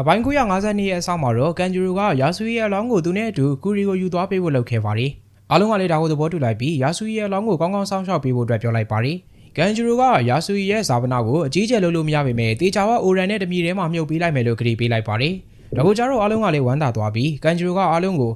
အပိုင်း952ရဲ့အဆောင်မှာတော့ကန်ဂျူရူကယာဆူရဲ့အလောင်းကိုသူနဲ့အတူကူရီကိုယူသွားပေးဖို့လုပ်ခဲ့ပါတယ်။အားလုံးကလည်းဒါကိုသဘောတူလိုက်ပြီးယာဆူရဲ့အလောင်းကိုကောင်းကောင်းစောင့်ရှောက်ပေးဖို့အတွက်ပြောလိုက်ပါတယ်။ကန်ဂျူရူကယာဆူရဲ့ဇာဗနာကိုအကြီးကျယ်လုပ်လို့မရပေမဲ့တေချာဝအိုရန်နဲ့တမီထဲမှာမြုပ်ပေးလိုက်မယ်လို့ကြေပေးလိုက်ပါတယ်။ဒါကိုကြတော့အားလုံးကလည်းဝမ်းသာသွားပြီးကန်ဂျူရူကအားလုံးကို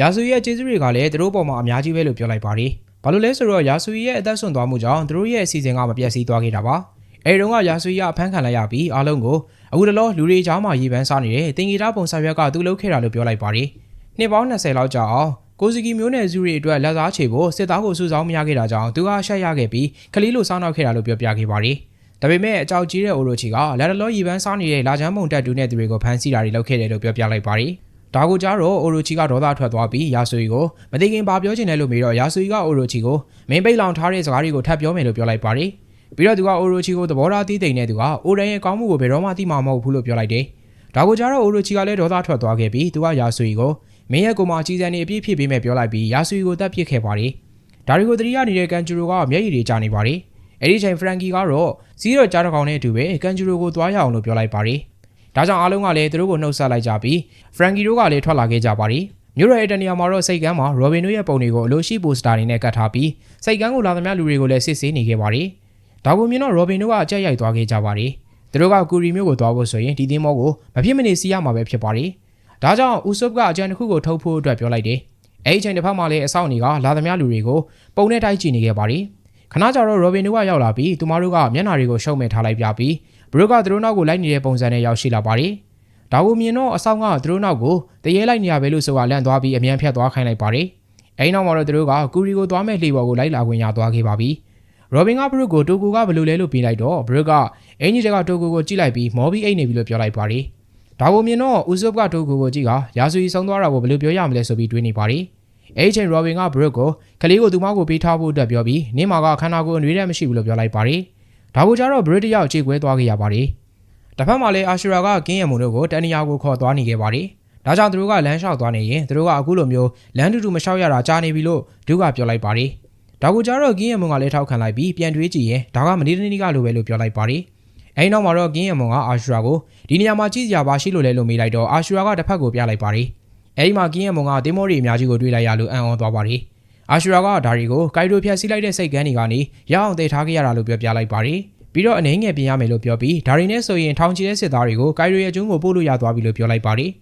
ယာဆူရဲ့ကျေးဇူးတွေကလည်းသူတို့ပေါ်မှာအများကြီးပဲလို့ပြောလိုက်ပါတယ်။ဘာလို့လဲဆိုတော့ယာဆူရဲ့အသက်ဆွန့်သွားမှုကြောင့်သူတို့ရဲ့အစီအစဉ်ကမပြတ်စည်းသွားခဲ့တာပါ။ အဲဒီတော့ကယာဆူရအဖမ်းခံလိုက်ရပြီးအားလုံးကိုအခုတလောလူတွေကြားမှာရေပန်းစားနေတဲ့တင်ဂီတာပုံစာရွက်ကသူလုပ်ခဲ့တာလို့ပြောလိုက်ပါတယ်။နှစ်ပေါင်း20လောက်ကြာအောင်ကိုစီကီမျိုးနယ်စုတွေအတွက်လက်စားချေဖို့စစ်သားကိုစုဆောင်းမရခဲ့တာကြောင့်သူကရှက်ရခဲ့ပြီးခလီလိုစောင်းနောက်ခဲ့တာလို့ပြောပြခဲ့ပါတယ်။ဒါပေမဲ့အကြောက်ကြီးတဲ့အိုရိုချီကလက်တလောရေပန်းစားနေတဲ့လာချမ်းမုံတက်တူနဲ့သူတွေကိုဖမ်းဆီးတာတွေလုပ်ခဲ့တယ်လို့ပြောပြလိုက်ပါတယ်။ဒါကိုကြားတော့အိုရိုချီကဒေါသထွက်သွားပြီးယာဆူရီကိုမသိခင်ပါပြောချင်တယ်လို့မေးတော့ယာဆူရီကအိုရိုချီကိုမင်းပိတ်လောင်ထားတဲ့စကားတွေကိုထပ်ပြောမယ်လို့ပြောလိုက်ပါတယ်။ ပြီးတော့သူကအိုရိုချီကိုသဘောထားတီးတိမ်နေသူကအိုရန်ရဲ့ကောင်းမှုကိုဘယ်တော့မှသိမှာမဟုတ်ဘူးလို့ပြောလိုက်တယ်။ဒါကိုကြားတော့အိုရိုချီကလည်းဒေါသထွက်သွားခဲ့ပြီးသူကယာဆူရီကိုမင်းရဲ့ကိုမအကြီးစံနေအပြည့်ဖြစ်ပေးမယ်ပြောလိုက်ပြီးယာဆူရီကိုတပ်ပစ်ခဲ့ပါတယ်။ဒါတွေကိုတတိယနေတဲ့ကန်ဂျူရိုကမျက်ရည်တွေကျနေပါတယ်။အဲဒီချိန်ဖရန်ကီကတော့စီးတော့ကြားတစ်ကောင်နဲ့အတူပဲကန်ဂျူရိုကိုသွားရအောင်လို့ပြောလိုက်ပါတယ်။ဒါကြောင့်အားလုံးကလည်းသူတို့ကိုနှုတ်ဆက်လိုက်ကြပြီးဖရန်ကီတို့ကလည်းထွက်လာခဲ့ကြပါတယ်။မြို့ရဲ့တနေရာမှာတော့စိတ်ကမ်းမှာရော်ဘင်တို့ရဲ့ပုံတွေကိုအလို့ရှိပိုစတာတွေနဲ့ကတ်ထားပြီးစိတ်ကမ်းကိုလာသမျှလူတွေကိုလည်းစစ်ဆေးနေခဲ့ပါတယ်။ ဒါကိုမြင်တော့ရော်ဘင်တို့ကအကြက်ရိုက်သွားခဲ့ကြပါတယ်။သူတို့ကကူရီမျိုးကိုသွားဖို့ဆိုရင်ဒီသင်းမောကိုမဖြစ်မနေစီးရမှာပဲဖြစ်ပါတယ်။ဒါကြောင့်ဦးဆုပ်ကအကြံတစ်ခုကိုထုတ်ဖို့အတွက်ပြောလိုက်တယ်။အဲဒီချိန်တစ်ဖက်မှာလည်းအဆောက်နေကလာသမျှလူတွေကိုပုံနဲ့တိုက်ကြည့်နေခဲ့ပါတယ်။ခဏကြာတော့ရော်ဘင်တို့ကရောက်လာပြီးသူမတို့ကမျက်နှာတွေကိုရှုံမဲ့ထားလိုက်ပြပြီးဘရုကသူတို့နောက်ကိုလိုက်နေတဲ့ပုံစံနဲ့ရောက်ရှိလာပါတယ်။ဒါကိုမြင်တော့အဆောင်ကသူတို့နောက်ကိုတရေလိုက်နေရပဲလို့ဆိုတာလန့်သွားပြီးအမြန်ဖြတ်သွားခိုင်းလိုက်ပါတယ်။အဲဒီနောက်မှာတော့သူတို့ကကူရီကိုသွားမဲ့လှေပေါ်ကိုလိုက်လာခွင့်ရသွားခဲ့ပါပြီ။ ရော်ဘင်ကဘရုကိုတိုကူကဘယ်လိုလဲလို့ပြင်လိုက်တော့ဘရုကအင်ဂျီတကတိုကူကိုကြည့်လိုက်ပြီးမော်ဘီအိတ်နေပြီလို့ပြောလိုက်ပါတယ်။ဒါကိုမြင်တော့ဦးဆုပ်ကတိုကူကိုကြည့်ကရာဇူကြီးဆုံးသွားတာကိုဘယ်လိုပြောရမလဲဆိုပြီးတွေးနေပါတယ်။အဲဒီချိန်ရော်ဘင်ကဘရုကိုကလေးကိုသူမကိုပေးထားဖို့အတွက်ပြောပြီးနင်းမာကခန္ဓာကိုယ်အနှွေးထဲမရှိဘူးလို့ပြောလိုက်ပါတယ်။ဒါကိုကြတော့ဘရစ်တယောက်ခြေခွဲသွားခဲ့ရပါတယ်။တစ်ဖက်မှာလည်းအာရှူရာကကင်းရမုံတို့ကိုတန်နီယာကိုခေါ်သွားနေခဲ့ပါတယ်။ဒါကြောင့်သူတို့ကလမ်းလျှောက်သွားနေရင်သူတို့ကအခုလိုမျိုးလမ်းတူတူမလျှောက်ရတာကြားနေပြီလို့ဒုကပြောလိုက်ပါတယ်။ ဒါကိုကြတော့ကင်းရမုံကလည်းထောက်ခံလိုက်ပြီးပြန်တွေးကြည့်ရင်ဒါကမနေတနေ့ကလိုပဲလို့ပြောလိုက်ပါတယ်။အဲဒီနောက်မှာတော့ကင်းရမုံကအာရှူရာကိုဒီနေရာမှာကြည့်စရာပါရှိလို့လဲလို့မေးလိုက်တော့အာရှူရာကတစ်ဖက်ကိုပြလိုက်ပါတယ်။အဲဒီမှာကင်းရမုံကတင်းမောတွေအများကြီးကိုတွေးလိုက်ရလို့အံ့ဩသွားပါတယ်။အာရှူရာကဒါတွေကိုကိုက်ရိုဖြတ်စီးလိုက်တဲ့စိတ်ကန်းတွေကနေရအောင်တည်ထားခဲ့ရတာလို့ပြောပြလိုက်ပါတယ်။ပြီးတော့အနေငယ်ပြင်ရမယ်လို့ပြောပြီးဒါရီနဲ့ဆိုရင်ထောင်ချီတဲ့စစ်သားတွေကိုကိုင်ရိုရဲ့ကျုံးကိုပို့လို့ရသွားပြီလို့ပြောလိုက်ပါတယ်။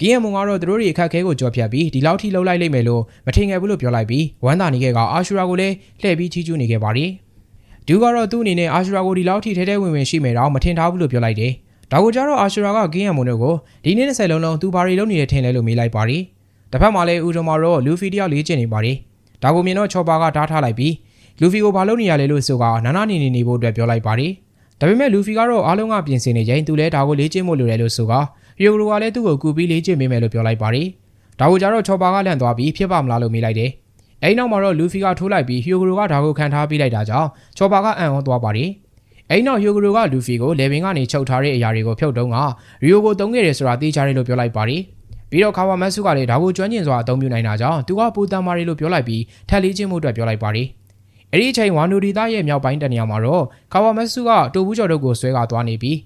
ကင်းရမုံကတော့သူတို့တွေအခက်အခဲကိုကြော်ဖြတ်ပြီးဒီလောက်ထိလှုပ်လိုက်လိမ့်မယ်လို့မထင်ခဲ့ဘူးလို့ပြောလိုက်ပြီးဝမ်းသာနေခဲ့ကအာရှူရာကိုလည်းလှည့်ပြီးချီးကျူးနေခဲ့ပါတယ်။ဒူကတော့သူ့အနေနဲ့အာရှူရာကိုဒီလောက်ထိထဲထဲဝင်ဝင်ရှိမယ်တော့မထင်ထားဘူးလို့ပြောလိုက်တယ်။ဒါကိုကြတော့အာရှူရာကကင်းရမုံတို့ကိုဒီနေ့20လုံးလုံးသူဘာတွေလုပ်နေတယ်ထင်လဲလို့မေးလိုက်ပါတယ်။တစ်ဖက်မှာလည်းဦးဒိုမာတော့လူဖီတယောက်လေးကျင်နေပါတယ်။ဒါကိုမြင်တော့ချော်ပါကဓားထားလိုက်ပြီးလူဖီကိုဘာလုပ်နေရလဲလို့ဆိုကနာနာနေနေနေဖို့အတွက်ပြောလိုက်ပါတယ်။ဒါပေမဲ့လူဖီကတော့အားလုံးကပြင်ဆင်နေချိန်သူလည်းဒါကိုလေ့ကျင့်ဖို့လိုတယ်လို့ဆိုကရီ ယိုဂရိုကလည်းသူ့ကိုကူပြီးလေ့ကျင့်ပေးမယ်လို့ပြောလိုက်ပါတယ်။ဒါကိုကြတော့ချော်ပါကလန့်သွားပြီးဖြစ်ပါမလားလို့မေးလိုက်တယ်။အဲဒီနောက်မှာတော့လူဖီကထိုးလိုက်ပြီးဟီယိုဂရိုကဒါကိုခံထားပေးလိုက်တာကြောင့်ချော်ပါကအံ့ဩသွားပါတယ်။အဲဒီနောက်ဟီယိုဂရိုကလူဖီကိုလေဘင်ကနေချုပ်ထားတဲ့အရာတွေကိုဖြုတ်တုံးကရီယိုကိုတုံးခဲ့တယ်ဆိုတာသိချတယ်လို့ပြောလိုက်ပါတယ်။ပြီးတော့ခါဝါမတ်ဆုကလည်းဒါကိုကျွမ်းကျင်စွာအသုံးပြုနိုင်တာကြောင့်သူကပူတန်မာရီလို့ပြောလိုက်ပြီးထက်လေးချင်းမှုအတွက်ပြောလိုက်ပါတယ်။အဲ့ဒီအချိန်ဝါနူဒီသားရဲ့မြောက်ပိုင်းတနေရာမှာတော့ခါဝါမတ်ဆုကတူဘူးကျော်တို့ကိုဆွဲကသွားနေပြီး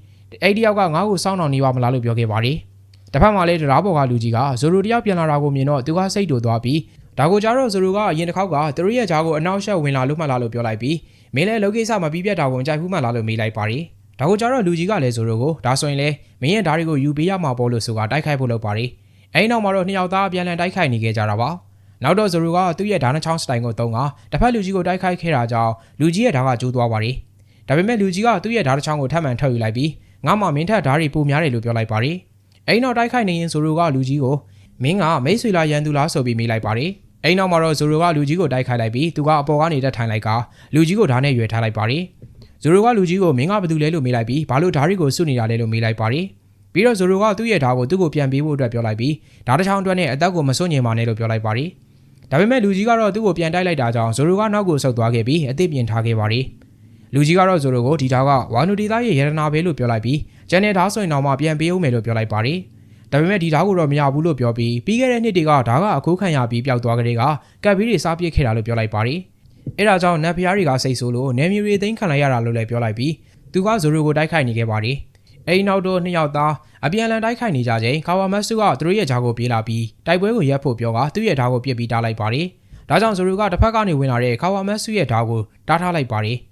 အဲ့ဒီယောက်ကငါ့ကိုစောင်းအောင်နေပါမလားလို့ပြောခဲ့ပါတယ်။တစ်ဖက်မှာလည်းတရားပေါ်ကလူကြီးကဇိုရိုတယောက်ပြန်လာတာကိုမြင်တော့သူကစိတ်တူသွားပြီးဒါကိုကြတော့ဇိုရိုကအရင်တစ်ခေါက်ကသူတို့ရဲ့ဂျားကိုအနောက်ရှက်ဝင်လာလို့မှလားလို့ပြောလိုက်ပြီးမင်းလည်းလောကိစ္စမပြီးပြတ်တာကိုကြိုက်ဘူးမှလားလို့မေးလိုက်ပါတယ်။ဒါကိုကြတော့လူကြီးကလည်းဇိုရိုကိုဒါဆိုရင်လေမင်းရဲ့ဓာတ်တွေကိုယူပေးရမှာပေါ့လို့ဆိုတာတိုက်ခိုက်ဖို့လုပ်ပါတယ်။အဲဒီနောက်မှာတော့နှစ်ယောက်သားပြန်လည်တိုက်ခိုက်နေခဲ့ကြတာပါ။နောက်တော့ဇိုရိုကသူ့ရဲ့ဓာတ်နှချောင်းစတိုင်ကိုတုံးကတစ်ဖက်လူကြီးကိုတိုက်ခိုက်ခဲ့တာကြောင့်လူကြီးရဲ့ဓာတ်ကကျိုးသွားပါတယ်။ဒါပေမဲ့လူကြီးကသူ့ရဲ့ဓာတ်နှချောင်းကိုထပ်မံထုတ်ယူလိုက်ပြီး ငါမှမင်းထက်ဓာတ်တွေပိုများတယ်လို့ပြောလိုက်ပါတယ်။အဲဒီနောက်တိုက်ခိုက်နေရင်ဇိုရိုကလူကြီးကိုမင်းကမိတ်ဆွေလားရန်သူလားဆိုပြီးမေးလိုက်ပါတယ်။အဲဒီနောက်မှာတော့ဇိုရိုကလူကြီးကိုတိုက်ခိုက်လိုက်ပြီးသူကအပေါ်ကနေတက်ထိုင်လိုက်ကလူကြီးကိုဓာတ်နဲ့ရွယ်ထားလိုက်ပါတယ်။ဇိုရိုကလူကြီးကိုမင်းကဘာလုပ်လဲလို့မေးလိုက်ပြီးဘာလို့ဓာတ်တွေကိုစွနေတာလဲလို့မေးလိုက်ပါတယ်။ပြီးတော့ဇိုရိုကသူ့ရဲ့ဓာတ်ကိုသူ့ကိုပြန်ပေးဖို့အတွက်ပြောလိုက်ပြီးဓာတ်တစ်ချောင်းအတွက်နဲ့အသက်ကိုမစွန့်ညင်ပါနဲ့လို့ပြောလိုက်ပါတယ်။ဒါပေမဲ့လူကြီးကတော့သူ့ကိုပြန်တိုက်လိုက်တာကြောင့်ဇိုရိုကနောက်ကိုဆုတ်သွားခဲ့ပြီးအသစ်ပြင်ထားခဲ့ပါတယ်။ လူကြီးကတော့ဇိုရိုကိုဒီဓာတ်ကဝါနူတီသားရဲ့ရတနာပဲလို့ပြောလိုက်ပြီးကျန်တဲ့ဓာတ်ဆိုရင်တော့မှပြန်ပေးဦးမယ်လို့ပြောလိုက်ပါတယ်။ဒါပေမဲ့ဒီဓာတ်ကိုတော့မရဘူးလို့ပြောပြီးပြီးခဲ့တဲ့နှစ်တွေကဓာတ်ကအခုခံရပြီးပျောက်သွားကြတဲ့ကကပ်ပြီးတွေစားပစ်ခဲ့တာလို့ပြောလိုက်ပါတယ်။အဲဒါကြောင့်နတ်ဖျားတွေကစိတ်ဆိုးလို့နေမျိုးတွေသိမ်းခံလိုက်ရတာလို့လည်းပြောလိုက်ပြီးသူကဇိုရိုကိုတိုက်ခိုက်နေခဲ့ပါတယ်။အဲဒီနောက်တော့နှစ်ယောက်သားအပြန်အလှန်တိုက်ခိုက်နေကြချိန်ကာဝါမတ်စုကသူတို့ရဲ့ဂျာကိုပြေးလာပြီးတိုက်ပွဲကိုရပ်ဖို့ပြောကသူ့ရဲ့ဓာတ်ကိုပြစ်ပြီးတားလိုက်ပါတယ်။ဒါကြောင့်ဇိုရူကတစ်ဖက်ကနေဝင်လာတဲ့ကာဝါမတ်စုရဲ့ဓာတ်ကိုတားထားလိုက်ပါတယ်။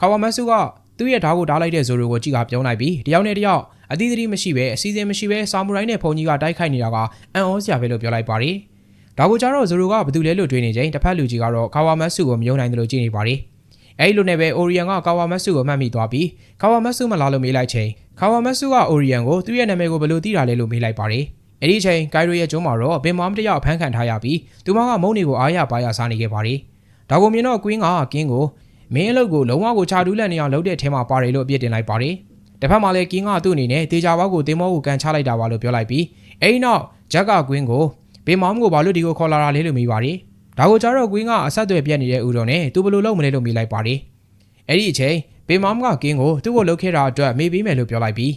ကာဝါမတ်စုကသူ့ရဲ့ဓာတ်ကိုတားလိုက်တဲ့ဇိုရူကိုကြည့်ကပြုံးလိုက်ပြီးတယောက်နဲ့တယောက်အသီးသီးမရှိပဲအစီအစဉ်မရှိပဲဆာမူရိုင်းနဲ့ဖုန်ကြီးကတိုက်ခိုက်နေတာကအန်အောစရာပဲလို့ပြောလိုက်ပါတယ်။ဒါကိုကြတော့ဇိုရူကဘာတူလဲလို့တွေးနေချိန်တစ်ဖက်လူကြီးကတော့ကာဝါမတ်စုကိုမယုံနိုင်တယ်လို့ကြည့်နေပါတယ်။အဲဒီလိုနဲ့ပဲအိုရီယန်ကကာဝါမတ်စုကိုမှတ်မိသွားပြီးကာဝါမတ်စုမလာလို့မေးလိုက်ချိန်ကာဝါမတ်စုကအိုရီယန်ကိုသူ့ရဲ့နာမည်ကိုဘယ်လိုသိတာလဲလို့မေးလိုက်ပါတယ်။အဲဒီအချိန်ဂိုင်ရိုရဲ့ကျုံးမှာတော့ဘင်မောင်တယောက်ဖမ်းခံထားရပြီးသူမကမုံနေကိုအားရပါရစားနေခဲ့ပါတယ်။ဒါကိုမြင်တော့ကွင်းကကင်းကို မင်းအလုပ်ကိုလုံးဝကိုချာတူးလက်နေအောင်လုပ်တဲ့ထဲမှာပါတယ်လို့အပြစ်တင်လိုက်ပါတယ်။တစ်ဖက်မှာလည်းကင်းကသူ့အနေနဲ့တေချာဘောက်ကိုတင်မောကိုကန်ချလိုက်တာပါလို့ပြောလိုက်ပြီးအဲဒီနောက်ဂျက်ကကွင်းကိုဘင်မောင်ကိုဘာလို့ဒီကိုခေါ်လာတာလဲလို့မေးပါတယ်။ဒါကိုကြတော့ကွင်းကအဆက်အသွယ်ပြတ်နေတဲ့ဦးတော်နဲ့သူဘယ်လိုလုပ်မလဲလို့မေးလိုက်ပါတယ်။အဲ့ဒီအချိန်ဘေမောင်ကကင်းကိုသူ့ကိုလှုပ်ခဲ့တာအတွက်မေးပေးမယ်လို့ပြောလိုက်ပြီး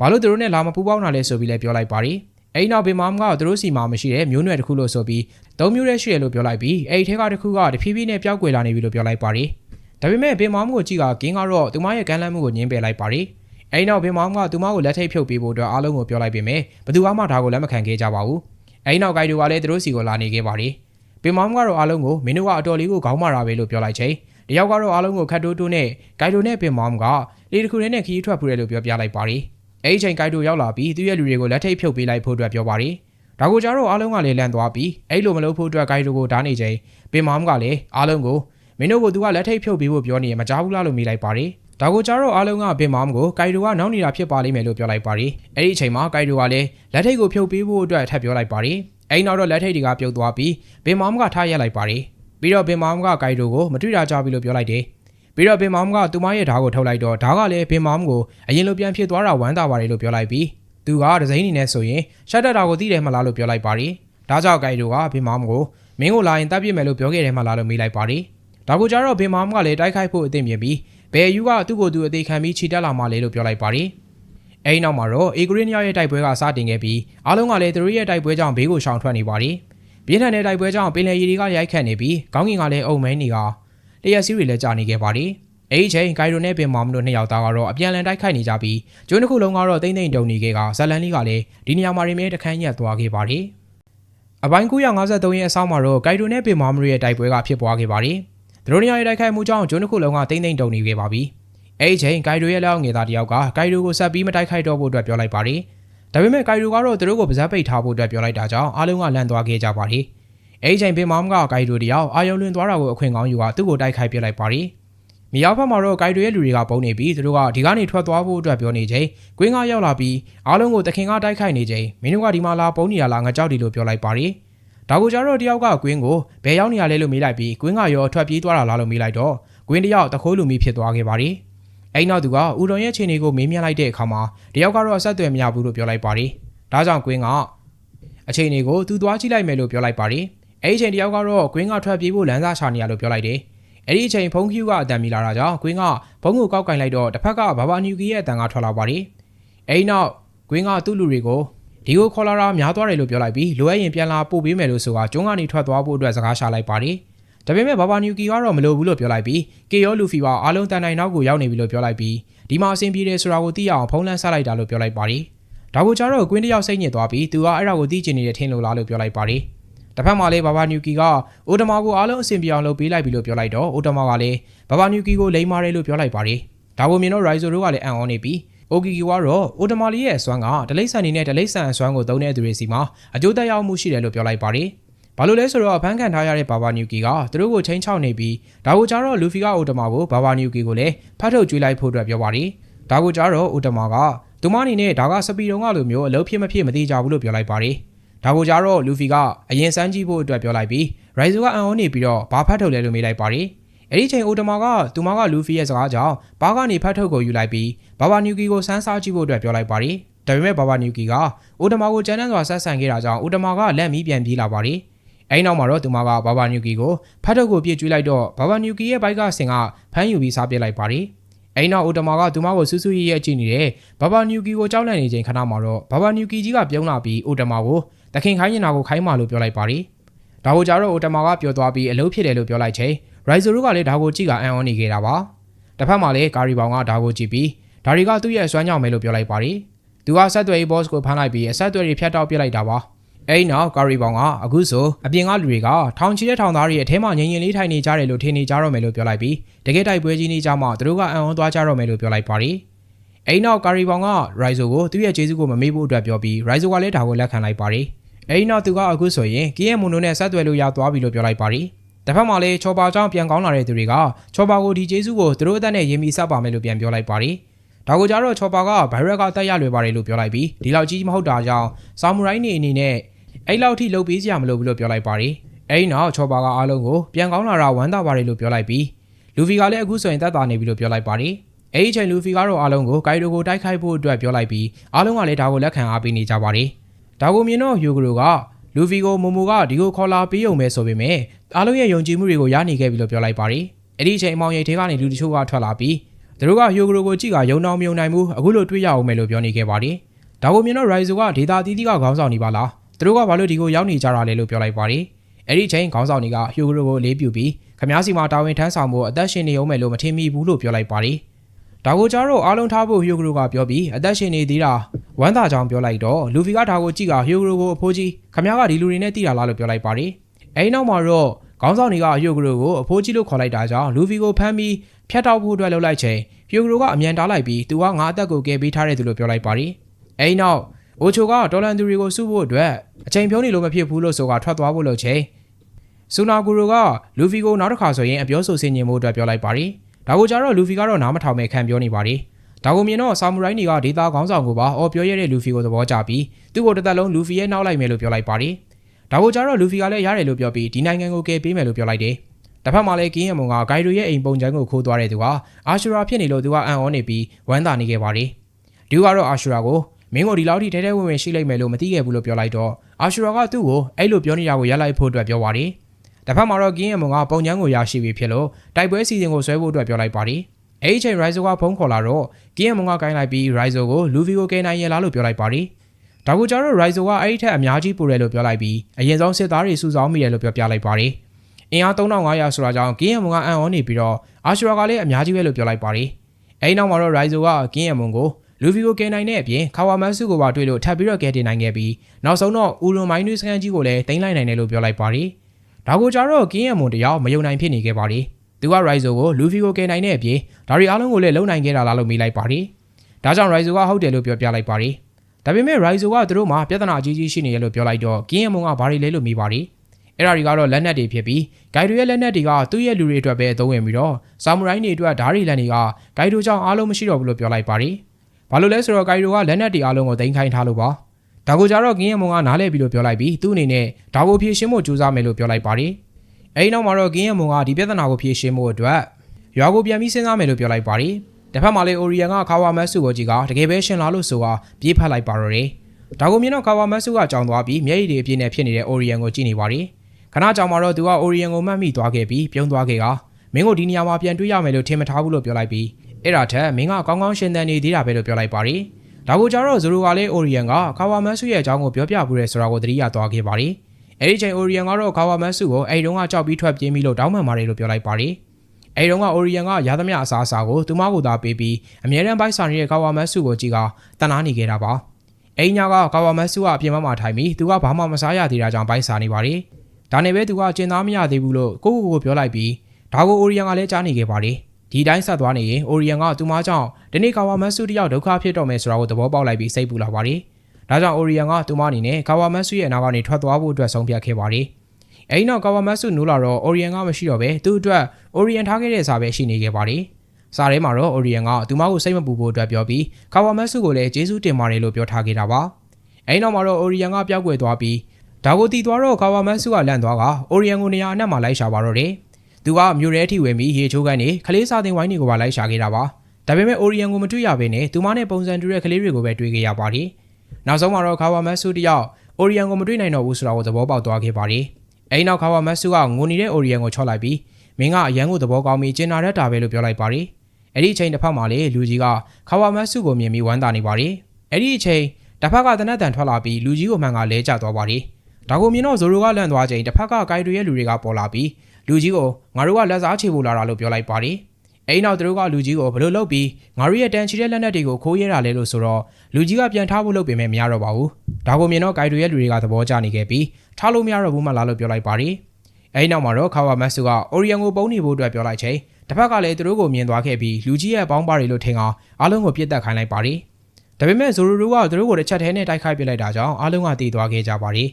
ဘာလို့သူတို့နဲ့လာမပူပေါင်းတာလဲဆိုပြီးလည်းပြောလိုက်ပါတယ်။အဲ့ဒီနောက်ဘေမောင်ကသူတို့စီမှာမရှိတဲ့မျိုးနွယ်တစ်ခုလို့ဆိုပြီးသုံးမျိုးတည်းရှိတယ်လို့ပြောလိုက်ပြီးအဲ့ဒီထဲကတစ်ခုကတဖြည်းဖြည်းနဲ့ပျောက်ကွယ်လာနေပြီလို့ပြောလိုက်ပါတယ်။ ဒါပေမဲ့ဘေမောင်ကိုကြည့်ကကင်းကတော့သူမရဲ့ကမ်းလှမ်းမှုကိုညှင်းပယ်လိုက်ပါတယ်။အဲ့ဒီနောက်ဘေမောင်ကသူမကိုလက်ထိတ်ဖြုတ်ပေးဖို့အတွက်အားလုံးကိုပြောလိုက်ပေမဲ့ဘသူမှဒါကိုလက်မခံခဲ့ကြပါဘူး။အဲ့ဒီနောက်ဂိုင်ဒိုကလည်းသူတို့စီကိုလာနေခဲ့ပါတယ်။ဘေမောင်ကတော့အားလုံးကိုမင်းတို့ကအတော်လေးကိုခေါင်းမာတာပဲလို့ပြောလိုက်ချိန်တယောက်ကတော့အားလုံးကိုခတ်တိုးတိုးနဲ့ဂိုင်ဒိုနဲ့ပင်မောင်ကလေတစ်ခုနဲ့ခီးထွက်ဖူးတယ်လို့ပြောပြလိုက်ပါတယ်။အဲဒီချိန်ဂိုင်ဒိုရောက်လာပြီးသူ့ရဲ့လူတွေကိုလက်ထိတ်ဖြုတ်ပေးလိုက်ဖို့အတွက်ပြောပါတယ်။ဒါကိုကြတော့အားလုံးကလည်းလန့်သွားပြီးအဲ့လိုမလုပ်ဖို့အတွက်ဂိုင်ဒိုကိုဓာနေချိန်ပင်မောင်ကလည်းအားလုံးကို မင်းတို့ကိုသူကလက်ထိတ်ဖြုတ်ပေးဖို့ပြောနေရင်မကြားဘူးလားလို့မိလိုက်ပါတယ်။ဒါကိုကြတော့အားလုံးကပင်မောင်ကိုဂိုင်ဒိုကနောက်နေတာဖြစ်ပါလိမ့်မယ်လို့ပြောလိုက်ပါတယ်။အဲ့ဒီအချိန်မှာဂိုင်ဒိုကလည်းလက်ထိတ်ကိုဖြုတ်ပေးဖို့အတွက်ထပ်ပြောလိုက်ပါတယ်။အဲ့နောက်တော့လက်ထိတ်တွေကပြုတ်သွားပြီးပင်မောင်ကထားရက်လိုက်ပါတယ်။ပြီးတော့ပင်မောင်ကဂိုင်ဒိုကိုမတွေ့တာကြပြီလို့ပြောလိုက်တယ်။ပြီးတော့ပင်မောင်ကသူမရဲ့ဓာတ်ကိုထုတ်လိုက်တော့ဓာတ်ကလည်းပင်မောင်ကိုအရင်လိုပြန်ဖြစ်သွားတာဝမ်းသာပါတယ်လို့ပြောလိုက်ပြီးသူကဒဇိန်းနေနဲ့ဆိုရင်ရှက်တက်တာကိုသိတယ်မလားလို့ပြောလိုက်ပါတယ်။ဒါကြောင့်ဂိုင်ဒိုကပင်မောင်ကိုမင်းကိုလာရင်တပ်ပြစ်မယ်လို့ပြောခဲ့တယ်မလားလို့မေးလိုက်ပါတယ်။ ဒါကိုကြတော့ပင်မောင်ကလည်းတိုက်ခိုက်ဖို့အသင့်ပြင်ပြီးဘယ်ယူကသူ့ကိုယ်သူအသေးခံပြီးခြိတက်လာမှလဲလို့ပြောလိုက်ပါတယ်။အဲဒီနောက်မှာတော့အေဂရင်းယောရဲ့တိုက်ပွဲကစတင်ခဲ့ပြီးအားလုံးကလည်းသူတို့ရဲ့တိုက်ပွဲကြောင့်ဘေးကိုရှောင်ထွက်နေပါတယ်။ပြင်းထန်တဲ့တိုက်ပွဲကြောင့်ပင်လယ်ရည်တွေကရိုက်ခတ်နေပြီးကောင်းကင်ကလည်းအုံမဲနေကတရက်စီးတွေလည်းကြာနေခဲ့ပါတယ်။အဲဒီချိန်ဂိုင်ရိုနဲ့ပင်မောင်တို့နှစ်ယောက်သားကတော့အပြန်အလှန်တိုက်ခိုက်နေကြပြီးကျိုးတစ်ခုလုံးကတော့တိမ့်တိမ့်တုံနေခဲ့ကဇလန်လေးကလည်းဒီနေရာမှာရင်းမဲတခန်းရက်သွားခဲ့ပါတယ်။အပိုင်း953ရဲ့အဆောင်မှာတော့ဂိုင်ရိုနဲ့ပင်မောင်တို့ရဲ့တိုက်ပွဲကဖြစ်ပွားခဲ့ပါတယ်။ သူတို့နေရာရဲ့တိုက်ခိုက်မှုကြောင့်ကျိုးတစ်ခုလုံးကတိမ့်တိမ့်တုံနေခဲ့ပါပြီ။အဲဒီချိန်ဂိုင်ရိုရဲ့လက်အောက်ငယ်သားတယောက်ကဂိုင်ရိုကိုဆက်ပြီးမတိုက်ခိုက်တော့ဖို့အတွက်ပြောလိုက်ပါတယ်။ဒါပေမဲ့ဂိုင်ရိုကတော့သူတို့ကိုပါဇက်ပိတ်ထားဖို့အတွက်ပြောလိုက်တာကြောင့်အားလုံးကလန့်သွားခဲ့ကြပါတယ်။အဲဒီချိန်ပင်မောင်ကဂိုင်ရိုတယောက်အာယုံလွင်သွားတာကိုအခွင့်ကောင်းယူကသူ့ကိုတိုက်ခိုက်ပြလိုက်ပါတယ်။မြေရောက်ဘက်မှာတော့ဂိုင်ရိုရဲ့လူတွေကပုံနေပြီးသူတို့ကဒီကနေထွက်သွားဖို့အတွက်ပြောနေချိန်ကွင်းကရောက်လာပြီးအားလုံးကိုတခင်ကတိုက်ခိုက်နေချိန်မင်းတို့ကဒီမှာလာပုံနေရလားငါကြောက်တယ်လို့ပြောလိုက်ပါတယ်။ ဒါကိုကြတော့တယောက်ကကွင်းကိုဘယ်ရောက်နေရလဲလို့မေးလိုက်ပြီးကွင်းကရောထွက်ပြေးသွားတာလားလို့မေးလိုက်တော့ကွင်းတယောက်တခိုးလူမီဖြစ်သွားခဲ့ပါတယ်။အဲ့နောက်သူကဦးတော်ရဲ့ခြေနေကိုမေးမြန်းလိုက်တဲ့အခါမှာတယောက်ကတော့အဆက်အသွယ်မရဘူးလို့ပြောလိုက်ပါတယ်။ဒါကြောင့်ကွင်းကအချိန်တွေကိုသူသွားကြည့်လိုက်မယ်လို့ပြောလိုက်ပါတယ်။အဲ့ဒီအချိန်တယောက်ကတော့ကွင်းကထွက်ပြေးဖို့လမ်းစာချနေရလို့ပြောလိုက်တယ်။အဲ့ဒီအချိန်ဖုန်းကျူကအတန်မီလာတာကြောင့်ကွင်းကဖုန်းကိုကောက်ကင်လိုက်တော့တစ်ဖက်ကဘာဘာနျူကီရဲ့အတန်ကထွက်လာပါတယ်။အဲ့ဒီနောက်ကွင်းကသူ့လူတွေကို ဒီကိုခေါ်လာတာများသွားတယ်လို့ပြောလိုက်ပြီးလိုအပ်ရင်ပြန်လာပို့ပေးမယ်လို့ဆိုတာကျွန်းကနေထွက်သွားဖို့အတွက်စကားရှာလိုက်ပါတယ်။ဒါပေမဲ့ဘာဘာနျူကီကတော့မလိုဘူးလို့ပြောလိုက်ပြီးကေယောလူဖီပါအားလုံးတန်တိုင်နောက်ကိုရောက်နေပြီလို့ပြောလိုက်ပြီးဒီမှာအဆင်ပြေတယ်ဆိုတာကိုသိရအောင်ဖုန်းလန်းဆက်လိုက်တာလို့ပြောလိုက်ပါတယ်။ဒါကိုကြတော့ကွင်းတယောက်စိတ်ညစ်သွားပြီးသူကအဲ့ဒါကိုသိချင်နေတဲ့ထင်လို့လားလို့ပြောလိုက်ပါတယ်။တစ်ဖက်မှာလည်းဘာဘာနျူကီကအိုတမာကိုအားလုံးအဆင်ပြေအောင်လုပ်ပေးလိုက်ပြီလို့ပြောလိုက်တော့အိုတမာကလည်းဘာဘာနျူကီကိုလိမ့်မာတယ်လို့ပြောလိုက်ပါတယ်။ဒါကိုမြင်တော့ရိုက်ဇိုတို့ကလည်းအံ့ဩနေပြီး အိုကီကီကတော့အိုတမာလီရဲ့အစွမ်းကဒလိမ့်ဆန်နေနဲ့ဒလိမ့်ဆန်အစွမ်းကိုသုံးတဲ့သူတွေစီမှာအကျိုးသက်ရောက်မှုရှိတယ်လို့ပြောလိုက်ပါတယ်။ဘာလို့လဲဆိုတော့ဖန်ခံထားရတဲ့ဘာဘာနျူကီကသူတို့ကိုချင်းချောက်နေပြီးဒါကိုကြတော့လူဖီကအိုတမာကိုဘာဘာနျူကီကိုလည်းဖတ်ထုတ်ကျွေးလိုက်ဖို့အတွက်ပြောပါတယ်။ဒါကိုကြတော့အိုတမာကသူမအနေနဲ့ဒါကစပီတုံးကလိုမျိုးအလုပ်ဖြစ်မဖြစ်မသေးကြဘူးလို့ပြောလိုက်ပါတယ်။ဒါကိုကြတော့လူဖီကအရင်စမ်းကြည့်ဖို့အတွက်ပြောလိုက်ပြီးရိုက်ဇိုကအန်အောနေပြီးတော့ဘာဖတ်ထုတ်လဲလို့မေးလိုက်ပါတယ်။ အဲ့ဒီချိန်အိုတမာကသူမကလူဖီရဲ့စကားကြောင့်ဘာကနေဖတ်ထုတ်ကိုယူလိုက်ပြီးဘာဘာနျူကီကိုစမ်းစားကြည့်ဖို့အတွက်ပြောလိုက်ပါတယ်။ဒါပေမဲ့ဘာဘာနျူကီကအိုတမာကိုကြမ်းတမ်းစွာဆက်ဆံခဲ့တာကြောင့်အိုတမာကလက်မီးပြန်ပြေးလာပါတယ်။အဲဒီနောက်မှာတော့သူမကဘာဘာနျူကီကိုဖတ်ထုတ်ကိုပြစ်ကျွေးလိုက်တော့ဘာဘာနျူကီရဲ့ဘိုက်ကဆင်ကဖမ်းယူပြီးစားပစ်လိုက်ပါတယ်။အဲဒီနောက်အိုတမာကသူမကိုဆူဆူရဲရဲကြည့်နေတဲ့ဘာဘာနျူကီကိုကြောက်လန့်နေချိန်ခဏမှာတော့ဘာဘာနျူကီကြီးကပြုံးလာပြီးအိုတမာကိုတခင်ခိုင်းနေတာကိုခိုင်းမှလို့ပြောလိုက်ပါတယ်။ဒါကိုကြတော့အိုတမာကပြောသွားပြီးအလုပ်ဖြစ်တယ်လို့ပြောလိုက်ချိန် ရိုက်ဇိုတို့ကလည်းဒါကိုကြည့်ကအံ့ဩနေခဲ့တာပါ။တစ်ဖက်မှာလည်းကာရီဘောင်ကဒါကိုကြည့်ပြီးဒါတွေကသူ့ရဲ့အစွမ်းကြောင့်ပဲလို့ပြောလိုက်ပါတယ်။သူသူကဆက်သွယ်ရေး boss ကိုဖမ်းလိုက်ပြီးအဆက်အသွယ်တွေဖြတ်တောက်ပစ်လိုက်တာပါအဲ့ဒီနောက်ကာရီဘောင်ကအခုဆိုအပြင်ကလူတွေကထောင်ချီတဲ့ထောင်သားတွေရဲ့အထဲမှာငြိမ်ငြိမ်လေးထိုင်နေကြတယ်လို့ထင်နေကြတော့မယ်လို့ပြောလိုက်ပြီးတကယ်တိုက်ပွဲကြီးနေကြမှသူတို့ကအံ့ဩသွားကြတော့မယ်လို့ပြောလိုက်ပါတယ်အဲ့ဒီနောက်ကာရီဘောင်ကရိုက်ဇိုကိုသူ့ရဲ့ကျေးဇူးကိုမမေ့ဖို့အတွက်ပြောပြီးရိုက်ဇိုကလည်းဒါကိုလက်ခံလိုက်ပါတယ်အဲ့ဒီနောက်သူကအခုဆိုရင်ကီယက်မွန်နိုနဲ့ဆက်သွယ်လို့ရသွားပြီလို့ပြောလိုက်ပါတယ် တစ်ဖက်မှာလည်းချောပါကြောင့်ပြန်ကောင်းလာတဲ့သူတွေကချောပါကိုဒီကျေးဇူးကိုသူတို့အသက်နဲ့ရင်းမိဆက်ပါမယ်လို့ပြန်ပြောလိုက်ပါတယ်ဒါကိုကြတော့ချောပါကဘိုင်ရက်ကတက်ရလွယ်ပါတယ်လို့ပြောလိုက်ပြီးဒီလောက်ကြီးမဟုတ်တာကြောင့်ဆာမူရိုင်းနေအနေနဲ့အဲ့လောက်ထိလှုပ်ပေးစရာမလိုဘူးလို့ပြောလိုက်ပါတယ်အဲ့ဒီနောက်ချောပါကအားလုံးကိုပြန်ကောင်းလာတာဝမ်းသာပါတယ်လို့ပြောလိုက်ပြီးလူဖီကလည်းအခုဆိုရင်တက်တာနေပြီလို့ပြောလိုက်ပါတယ်အဲ့ဒီချိန်လူဖီကတော့အားလုံးကိုဂိုင်ဒိုကိုတိုက်ခိုက်ဖို့အတွက်ပြောလိုက်ပြီးအားလုံးကလည်းဒါကိုလက်ခံအားပေးနေကြပါတယ်ဒါကိုမြင်တော့ဟီယိုဂရိုက လူဖီကိုမိုမိုကဒီကိုခေါ်လာပေးုံပဲဆိုပေမဲ့အားလုံးရဲ့ယုံကြည်မှုတွေကိုရနေခဲ့ပြီလို့ပြောလိုက်ပါတယ်အဲ့ဒီချိန်အမောင်ရိတ်ထဲကနေလူတချို့ကထွက်လာပြီးသူတို့ကဟီယိုဂရိုကိုကြည့်ကယုံတော်မယုံနိုင်ဘူးအခုလိုတွေ့ရအောင်မယ်လို့ပြောနေခဲ့ပါတယ်ဒါကိုမြင်တော့ရိုက်ဇိုကဒေတာတီးတီးကခေါင်းဆောင်နေပါလားသူတို့ကဘာလို့ဒီကိုရောက်နေကြတာလဲလို့ပြောလိုက်ပါတယ်အဲ့ဒီချိန်ခေါင်းဆောင်တွေကဟီယိုဂရိုကိုအလေးပြုပြီးခမားစီမှာတာဝန်ထမ်းဆောင်ဖို့အသက်ရှင်နေအောင်မယ်လို့မထင်မိဘူးလို့ပြောလိုက်ပါတယ် ဒါကိုကြတော့အားလုံးထားဖို့ဟီယိုဂရိုကပြောပြီးအသက်ရှင်နေသေးတာဝမ်းသာကြောင်းပြောလိုက်တော့လူဖီကဒါကိုကြည့်ကဟီယိုဂရိုကိုအဖိုးကြီးခမားကဒီလူတွေနဲ့တိတာလားလို့ပြောလိုက်ပါတယ်အဲဒီနောက်မှာတော့ခေါင်းဆောင်တွေကဟီယိုဂရိုကိုအဖိုးကြီးလို့ခေါ်လိုက်တာကြောင့်လူဖီကိုဖမ်းပြီးဖျက်တောက်ဖို့အတွက်လှုပ်လိုက်ချိန်ဟီယိုဂရိုကအမြန်တားလိုက်ပြီးသူကငါအသက်ကိုကယ်ပေးထားတဲ့သူလို့ပြောလိုက်ပါတယ်အဲဒီနောက်အိုချိုကဒေါ်လန်သူတွေကိုစုဖို့အတွက်အချိန်ဖြုံးနေလို့မဖြစ်ဘူးလို့ဆိုတာထွက်သွားဖို့လုပ်ချိန်ဆူနာဂူရိုကလူဖီကိုနောက်တစ်ခါဆိုရင်အပြောဆိုဆင်ញင်မှုအတွက်ပြောလိုက်ပါတယ် ဒါကိုကြတော့လူဖီကတော့နားမထောင်မဲ့ခံပြောနေပါတယ်ဒါကိုမြင်တော့ဆာမူရိုင်းတွေကဒေတာခေါင်းဆောင်ကိုပါအော်ပြောရတဲ့လူဖီကိုသဘောကျပြီးသူ့ကိုတစ်သက်လုံးလူဖီရဲ့နောက်လိုက်မယ်လို့ပြောလိုက်ပါတယ်ဒါကိုကြတော့လူဖီကလည်းရတယ်လို့ပြောပြီးဒီနိုင်ငံကိုကယ်ပေးမယ်လို့ပြောလိုက်တယ်တစ်ဖက်မှာလည်းကင်းရမုံကဂိုင်ရိုရဲ့အိမ်ပုံချမ်းကိုခိုးသွားတဲ့သူကအာရှူရာဖြစ်နေလို့သူကအံ့ဩနေပြီးဝမ်းသာနေခဲ့ပါတယ်ဒီကတော့အာရှူရာကိုမင်းကိုဒီလောက်ထိထဲထဲဝင်ဝင်ရှိလိုက်မယ်လို့မသိခဲ့ဘူးလို့ပြောလိုက်တော့အာရှူရာကသူ့ကိုအဲ့လိုပြောနေတာကိုရက်လိုက်ဖို့အတွက်ပြောပါတယ် တစ်ဖက်မှာတော့ကင်းရမုံကပုံချမ်းကိုရရှိပြီဖြစ်လို့တိုက်ပွဲစီစဉ်ကိုဆွဲဖို့အတွက်ပြောလိုက်ပါတယ်အဲ့ဒီချိန် Rizzo ကဖုန်းခေါ်လာတော့ကင်းရမုံကကိုင်းလိုက်ပြီး Rizzo ကို Luffy ကိုကယ်နိုင်ရလားလို့ပြောလိုက်ပါတယ်ဒါကိုကြတော့ Rizzo ကအဲ့ဒီထက်အများကြီးပိုတယ်လို့ပြောလိုက်ပြီးအရင်ဆုံးစစ်သားတွေစုဆောင်းမိတယ်လို့ပြောပြလိုက်ပါတယ်အင်အား3500ဆိုတာကြောင့်ကင်းရမုံကအံ့ဩနေပြီးတော့အာရှရာကလည်းအများကြီးပဲလို့ပြောလိုက်ပါတယ်အဲ့ဒီနောက်မှာတော့ Rizzo ကကင်းရမုံကိုလူဖီကိုကယ်နိုင်တဲ့အပြင်ခါဝါမတ်စုကိုပါတွေ့လို့ထပ်ပြီးတော့ကယ်တင်နိုင်ခဲ့ပြီးနောက်ဆုံးတော့ဦးလွန်မိုင်းနွေးစကန်ကြီးကိုလည်းတင်လိုက်နိုင်တယ်လို့ပြောလိုက်ပါတယ် ဒါကိုကြတော့ကင်းရမွန်တယောက်မယုံနိုင်ဖြစ်နေခဲ့ပါတယ်သူက Rizzo ကိုလူဖီကိုကယ်နိုင်တဲ့အပြင်ဒါတွေအားလုံးကိုလည်းလုံနိုင်ခဲ့တာလားလို့မေးလိုက်ပါတယ်ဒါကြောင့် Rizzo ကဟုတ်တယ်လို့ပြောပြလိုက်ပါတယ်ဒါပေမဲ့ Rizzo ကသူတို့မှာပြဿနာအကြီးကြီးရှိနေရလို့ပြောလိုက်တော့ကင်းရမွန်ကဘာတွေလဲလို့မေးပါတယ်အဲ့ဒါတွေကတော့လက်နက်တွေဖြစ်ပြီးဂိုင်ဒိုရဲ့လက်နက်တွေကသူ့ရဲ့လူတွေအတွက်ပဲအသုံးဝင်ပြီးတော့ဆာမူရိုင်းတွေအတွက်ဓားရီလက်တွေကဂိုင်ဒိုကြောင့်အားလုံးမရှိတော့ဘူးလို့ပြောလိုက်ပါတယ်။ဘာလို့လဲဆိုတော့ဂိုင်ဒိုကလက်နက်တွေအားလုံးကိုတင်ခိုင်းထားလို့ပါ။ ဒါကိုကြတော့ကင်းရမုံကနားလဲပြီးလို့ပြောလိုက်ပြီးသူ့အနေနဲ့ဒါကိုဖြေရှင်းဖို့ကြိုးစားမယ်လို့ပြောလိုက်ပါတယ်။အဲဒီနောက်မှာတော့ကင်းရမုံကဒီပြဿနာကိုဖြေရှင်းဖို့အတွက်ရွာကိုပြန်ပြီးစဉ်းစားမယ်လို့ပြောလိုက်ပါတယ်။တစ်ဖက်မှာလည်းအိုရီယန်ကခါဝါမတ်စုကိုကြီးကတကယ်ပဲရှင်လာလို့ဆိုတာပြေးဖတ်လိုက်ပါတော့တယ်။ဒါကိုမြင်တော့ခါဝါမတ်စုကကြောင်သွားပြီးမျက်ရည်တွေအပြည့်နဲ့ဖြစ်နေတဲ့အိုရီယန်ကိုကြည့်နေပါတယ်။ခဏကြောင်မှာတော့သူကအိုရီယန်ကိုမှတ်မိသွားခဲ့ပြီးပြုံးသွားခဲ့ကမင်းကိုဒီနေရာမှာပြန်တွေ့ရမယ်လို့ထင်မထားဘူးလို့ပြောလိုက်ပြီးအဲ့ဒါထက်မင်းကကောင်းကောင်းရှင်းသန်နေသေးတာပဲလို့ပြောလိုက်ပါတယ်။ ဒါကိုကြတော့ဇိုရိုကလည်းအိုရီယန်ကခါဝါမတ်စုရဲ့အကြောင်းကိုပြောပြပူရဲဆိုတာကိုသတိရသွားခဲ့ပါတယ်။အဲ့ဒီချိန်အိုရီယန်ကတော့ခါဝါမတ်စုကိုအဲ့တုန်းကကြောက်ပြီးထွက်ပြေးပြီးလို့တောင်းပန်ပါတယ်လို့ပြောလိုက်ပါတယ်။အဲ့တုန်းကအိုရီယန်ကရသမျှအစားအစာကိုသူမကိုသာပေးပြီးအမြဲတမ်းပိုက်ဆံရဲ့ခါဝါမတ်စုကိုကြည့်ကတနာနေခဲ့တာပါ။အိမ်ညာကကာဝါမတ်စုကအပြင်ဘက်မှာထိုင်ပြီးသူကဘာမှမစားရသေးတာကြောင့်ပိုက်စားနေပါတယ်။ဒါနဲ့ပဲသူကကျင်သားမရသေးဘူးလို့ကိုကိုကိုပြောလိုက်ပြီးဒါကိုအိုရီယန်ကလည်းကြားနေခဲ့ပါတယ်။ ဒီတိုင်းဆက်သွားနေရင်အိုရီယန်ကသူမကြောင့်ဒီနေ့ကာဝါမတ်စုတယောက်ဒုက္ခဖြစ်တော့မယ်ဆိုတာကိုသဘောပေါက်လိုက်ပြီးစိတ်ပူလာပါတယ်။ဒါကြောင့်အိုရီယန်ကသူမအနေနဲ့ကာဝါမတ်စုရဲ့အနာကနေထွက်သွားဖို့အတွက်ဆုံးဖြတ်ခဲ့ပါတယ်။အဲဒီနောက်ကာဝါမတ်စုနိုးလာတော့အိုရီယန်ကမရှိတော့ပဲသူ့အတွက်အိုရီယန်ထားခဲ့တဲ့စာပဲရှိနေခဲ့ပါတယ်။စာထဲမှာတော့အိုရီယန်ကသူမကိုစိတ်မပူဖို့အတွက်ပြောပြီးကာဝါမတ်စုကိုလည်းကျေးဇူးတင်ပါတယ်လို့ပြောထားခဲ့တာပါ။အဲဒီနောက်မှာတော့အိုရီယန်ကပျောက်ကွယ်သွားပြီးဒါကိုတီသွားတော့ကာဝါမတ်စုကလန့်သွားကအိုရီယန်ကိုနေရာအနှံ့မှာလိုက်ရှာပါတော့တယ်။ သူကမြို့ထဲအထိဝင်ပြီးရေချိုးကန်နေခလေးစာတင်ဝိုင်းတွေကိုပါလိုက်ရှာခဲ့တာပါ။ဒါပေမဲ့အိုရီယန်ကိုမတွေ့ရဘဲနဲ့သူမနဲ့ပုံစံတူတဲ့ကလေးတွေကိုပဲတွေ့ခဲ့ရပါတယ်။နောက်ဆုံးမှာတော့ကာဝါမတ်စုတယောက်အိုရီယန်ကိုမတွေ့နိုင်တော့ဘူးဆိုတာကိုသဘောပေါက်သွားခဲ့ပါတယ်။အဲဒီနောက်ကာဝါမတ်စုကငိုနေတဲ့အိုရီယန်ကိုချော့လိုက်ပြီးမင်းကအရန်ကိုသဘောကောင်းပြီးကျင်နာတတ်တာပဲလို့ပြောလိုက်ပါတယ်။အဲ့ဒီအချိန်တစ်ဖက်မှာလေလူကြီးကခါဝါမတ်စုကိုမြင်ပြီးဝမ်းသာနေပါတယ်။အဲ့ဒီအချိန်တစ်ဖက်ကတနက်တန်ထွက်လာပြီးလူကြီးကိုမှန်ကလဲကျသွားပါတယ်။ဒါကိုမြင်တော့ဇိုရိုကလန့်သွားချိန်တစ်ဖက်ကဂိုင်တွေရဲ့လူတွေကပေါ်လာပြီး လူကြီးကိုငါတို့ကလက်စားချေဖို့လာတာလို့ပြောလိုက်ပါတယ်။အိမ်နောက်သူတို့ကလူကြီးကိုဘယ်လိုလုပ်ပြီးငါတို့ရဲ့တန်ချီတဲ့လက်နက်တွေကိုခိုးရဲတာလဲလို့ဆိုတော့လူကြီးကပြန်ထားဖို့လုပ်ပေမဲ့မရတော့ပါဘူးဒါကိုမြင်တော့ဂိုင်တွေရဲ့လူတွေကသဘောကျနေခဲ့ပြီးထားလို့မရတော့ဘူးမလားလို့ပြောလိုက်ပါတယ်အဲဒီနောက်မှာတော့ခါဝါမတ်စုကအိုရီယန်ကိုပုံနေဖို့အတွက်ပြောလိုက်ချိန်တစ်ဖက်ကလည်းသူတို့ကိုမြင်သွားခဲ့ပြီးလူကြီးရဲ့ပေါင်းပါတွေလို့ထင်အောင်အားလုံးကိုပြစ်တက်ခိုင်းလိုက်ပါတယ်ဒါပေမဲ့ဇိုရူရူကသူတို့ကိုတစ်ချက်ထဲနဲ့တိုက်ခိုက်ပစ်လိုက်တာကြောင့်အားလုံးကတည်သွားခဲ့ကြပါတယ်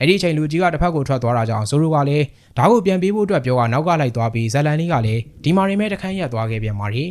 အဲ့ဒီအချိန်လူကြီးကတစ်ဖက်ကိုထွက်သွားတာကြောင့်ဇိုရူကလည်းဓာတ်ကိုပြန်ပေးဖို့အတွက်ပြောကနောက်ကလိုက်သွားပြီးဇလန်လေးကလည်းဒီမာရီမဲတခန်းရက်သွားခဲ့ပြန်ပါတယ်